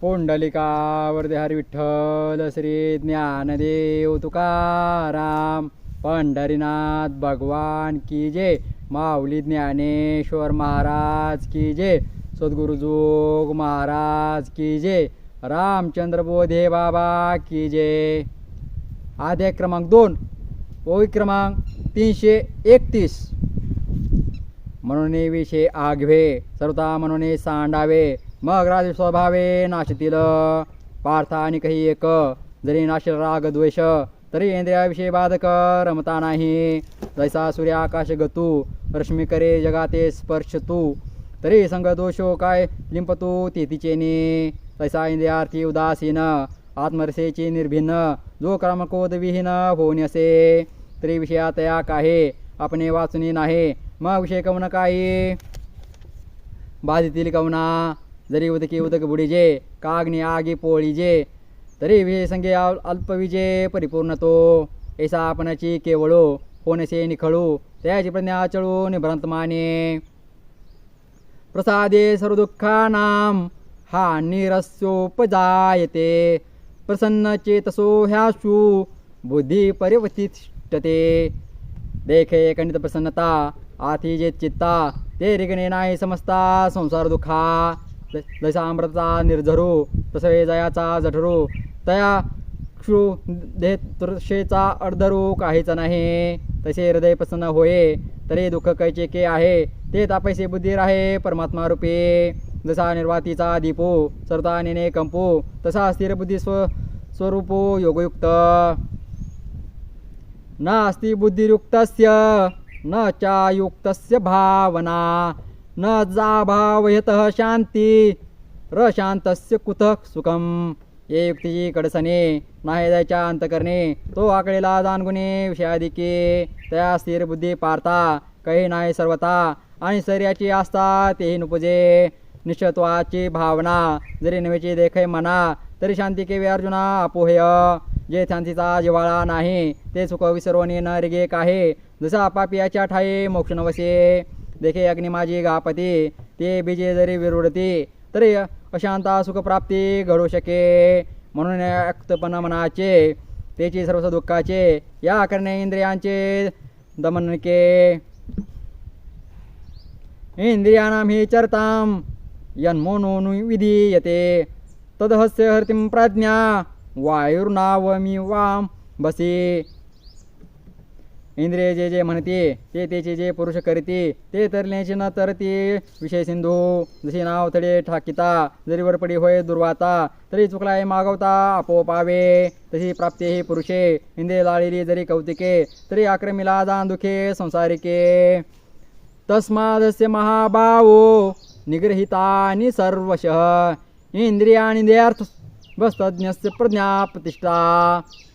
पुंडलिकावर हरी विठ्ठल श्री ज्ञानदेव तुकाराम पंढरीनाथ भगवान की जय माऊली ज्ञानेश्वर महाराज की जय सद्गुरुजोग महाराज की जय रामचंद्र बोधे बाबा की जय. आद्या क्रमांक दोन ओवी क्रमांक तीनशे एकतीस. म्हणून विषय आघवे सर्वता म्हणून सांडावे. मग राज स्वभावे नाशतील पार्थ आणि काही एक. जरी नाशील राग द्वेष तरी इंद्रियाविषयी बाधक रमता नाही. जैसा सूर्य आकाश गतू रश्मी करे जगाते स्पर्श तू तरी संग दोषो काय लिंपतू तेतीचेनी तैसा इंद्रियार्थी उदासीन आत्मरसेची निर्भिन्न. जो क्रमकोदविहीन होऊन असे. तरी विषयातया काहे आपणे वाचुनी नाही. मग विषय कवना काही? बाधितील कवना जरी उदकी उदक बुडीजे कागनी आगी पोळीजे तरी विजय संगे अल- अल्पविजे परिपूर्ण तो. ऐसा आपणाची केवळो होणसे निखळू त्याची प्रज्ञा चळू निभ्रांत माने. प्रसादे सर्वदुःखानां हा निरस्योपजायते प्रसन्न चेतसो ह्याशु बुद्धी परिवर्तिष्ठते देखे खंडित प्रसन्नता आथी जे चित्ता ते रिगणे नाही समजता संसार दुःखा. जैसा अमृता निर्झरू तसे जयाचा जठरू तया क्षु देतृषेचा अर्धरू काहीच नाही. तसे हृदय प्रसन्न होये तरी दुःख कैचे के आहे ते तापैसे बुद्धीर आहे परमात्मा रूपे. जसा निर्वातीचा दीपो सरता नेने कंपो तसा स्थिर बुद्धी स्व स्वरूपो योगयुक्त. न अस्ति बुद्धियुक्तस्य न चायुक्तस्य भावना. न जाभावयतः शांती र शांतस्य कुतः सुखम? ये युक्तीची कडसणे नाही अंत अंतकरणे तो आकडेला जाणगुणे विषयाधिके त्या स्थिर बुद्धी पारता काही नाही सर्वता आणि शरीराची आस्था तेही नुपजे। निश्चत्वाची भावना जरी नव्हेची देखे मना तरी शांती केवी अर्जुना अपोहेय। जे शांतीचा जिवाळा नाही ते सुख विसरवणे न रिगे काहे। जसा पापियाच्या ठाई मोक्ष नवसे देखे अग्नि माझी गापती ते बीजे जरी विरुडते तरी अशांता सुखप्राप्ती घडू शके. म्हणून अक्तपण मनाचे त्याची सर्व दुःखाचे या करणे इंद्रियांचे दमन के. इंद्रियाणां हि चरताम यन्मोनो विधीयते. तदहस्य हर्तिं प्रज्ञा वायुर्नावमी वाम बसी. इंद्रिय जे जे म्हणते ते त्याचे जे पुरुष करते ते तरल्याचे न तरते. विषय सिंधू जसे नाव थडे ठाकिता जरी वरपडी होय दुर्वाता तरी चुकलाय मागवता आपोपावे तशी प्राप्ती ही पुरुषे इंद्रिय लाळिली जरी कौतिके तरी आक्रमिला जाण दुखे संसारिके. तस्मादस्य महाभावो निगृहितानि सर्वशः. इंद्रियाणि देर्थ वस्तज्ञस्य प्रज्ञा प्रतिष्ठा।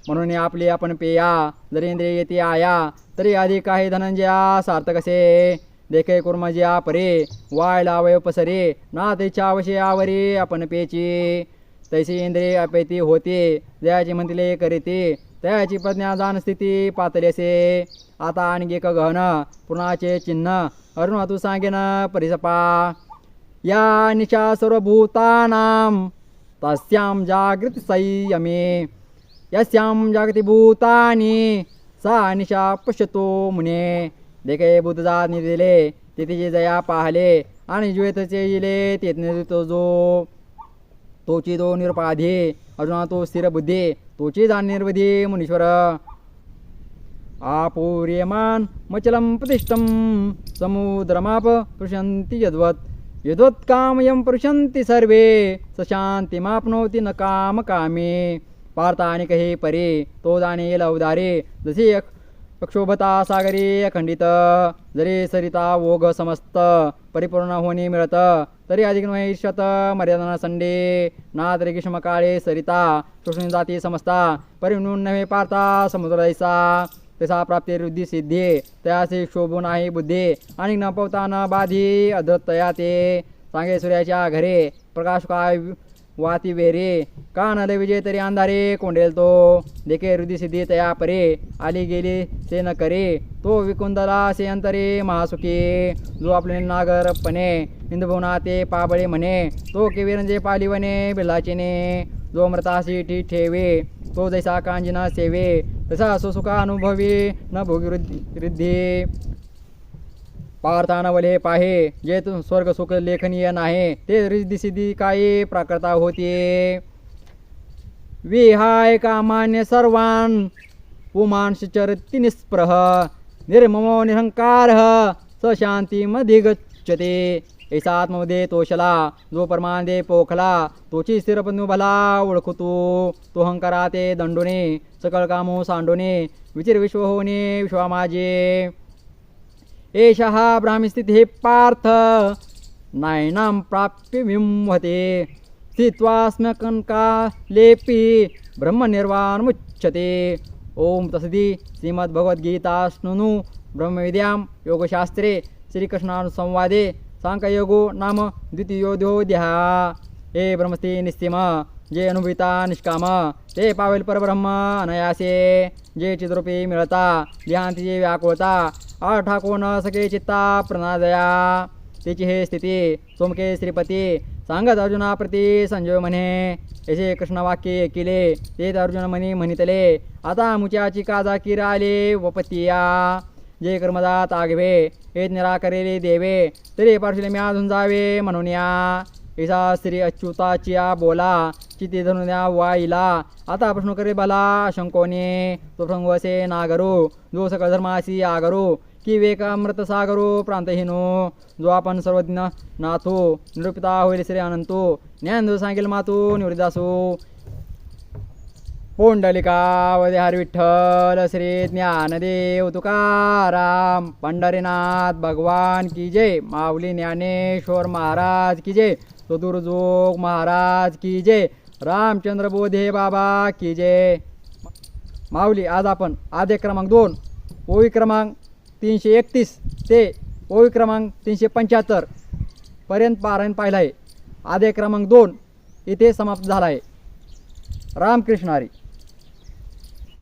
म्हणून आपली आपण पेया जरी इंद्रिय येते आया तरी आधी काही धनंजया सार्थक असे देखे कुर्मजिया परे वायला वय पसरे ना त्याच्या आवशे आवरे आपण पेची। तैसे इंद्रिय अपेती होते जयाची म्हणतिले करीते तयाची प्रज्ञा जाण स्थिती पातळी असे आता आणखी एक गहन पुणाचे चिन्ह अरुण तू सांगेन परिसपा। या निशा सर्वभूतानाम तस्यां जागृतसंयमे यस्यां जागृतिभूतानि सा निशा पश्यतो मुने। देखे बुद्धजात दिले ते जया पाहले आणि ज्वेतचे इले तेथने तो जो। तोची तो निरुपाधी अर्जुना तो स्थिर बुद्धी तोची जा निर्वधी मुनीश्वर। आपूर्यमान मचलं प्रतिष्ठं समुद्रमाप पृशन्ति यद्वत्। यद्वत्कामयं पृशन्ति सर्वे स शान्तिमाप्नोति न कामकामे पार्तानिक हे परे तो जाणेल जसे अक- अक्षोभता सागरी अखंडित जरी सरिता ओघ समस्त परिपूर्ण होणे मिळत तरी अधिक नव्हे मर्यादा संडे। ना तरी ग्रीष्मकाळे सरिता शोषून जाती समजता परिणून नव्हे पार्ता समुद्र दैसा तसा प्राप्ती रुद्धी सिद्धी त्याचे शोभू नाही बुद्धी आणि न न बाधी अधतया ते सांगे सूर्याच्या घरे प्रकाश काय वाती वेरे का नले विजय तरी अंधारे कोंडेल तो. देखे हृदय सिद्धी तया परे आली गेली ते न करे तो विकुंदला से अंतरे महासुखी. जो आपले नागरपणे इंदभुवना ते पाबळे म्हणे तो केविरंजे पालिवने बिलाचेने जो मृताशी ठी ठेवे तो जैसा कांजिना सेवे तसा सुसुखा अनुभवी न भोगी पार्थानवले पाहे जे स्वर्ग सुख लेखनीय नाही ते रिद्धी सिद्धी काही प्राकृता होते। विहाय कामान्य सर्वान पुमांश चरती निस्पृह निर्ममो निरंकार स शांती गच्छते ऐसा आत्ममध्ये तोषला जो परमानदे पोखला तोची स्थिरपणू भला ओळखतो. तो हंकारा ते दंडोने सकळ कामो सांडोने विचिर विश्व होणे विश्वा माझे एषः हे पार्थ नायनाम प्राप्य विंहते स्थित्वास्मकङ्कालेपि ब्रह्मनिर्वाणमुच्यते. ॐ तसदि श्रीमद्भगवद्गीताश्नुनु ब्रह्मविद्यां योगशास्त्रे श्रीकृष्णानुसंवादे सांकयोगो नाम द्वितीयोऽध्यायः हे ब्रह्मस्ति निस्तिम जे अनुभूता निष्काम ते पावेल परब्रह्म अनयासे जे चिद्रूपी मिळता ध्यान जे व्याकुळता आठाको न सगळे चित्ता प्रणादया। तिची हे स्थिती सोमके श्रीपती सांगत अर्जुना प्रती संजय म्हणे यसे कृष्ण केले ते अर्जुन म्हणी म्हणितले आता मुच्याची काजा किराले वपतिया। जे कर्मदात आगवे हे निराकरेले देवे तरी पार्श्वले मी अजून जावे म्हणून या. ऐसा श्री अच्युताचिया बोला चिती धनुन्या वाईला. आता प्रश्न करे बाला शंकोने. तो प्रसंगवसे नागरो जो सकळ धर्मासी आगरू की वेकामृत सागरो प्रांतहीनो. जो आपण सर्वज्ञ नाथो निरूपिता होईल श्री अनंतो. ज्ञान सांगेल मातू निवृदासो पुंडलिकावधे हर विठ्ठल श्री ज्ञानदेव तुकाराम पंढरीनाथ भगवान की जय माऊली ज्ञानेश्वर महाराज की जय चतुर्जोग महाराज की जय रामचंद्र बोधे बाबा की जय. माऊली आज आपण आद्य क्रमांक दोन ओवी क्रमांक तीनशे एकतीस ते ओवी क्रमांक तीनशे पंच्याहत्तर पर्यंत पारायण पाहिलं आहे. आद्य क्रमांक दोन इथे समाप्त झाला आहे. रामकृष्ण हरी.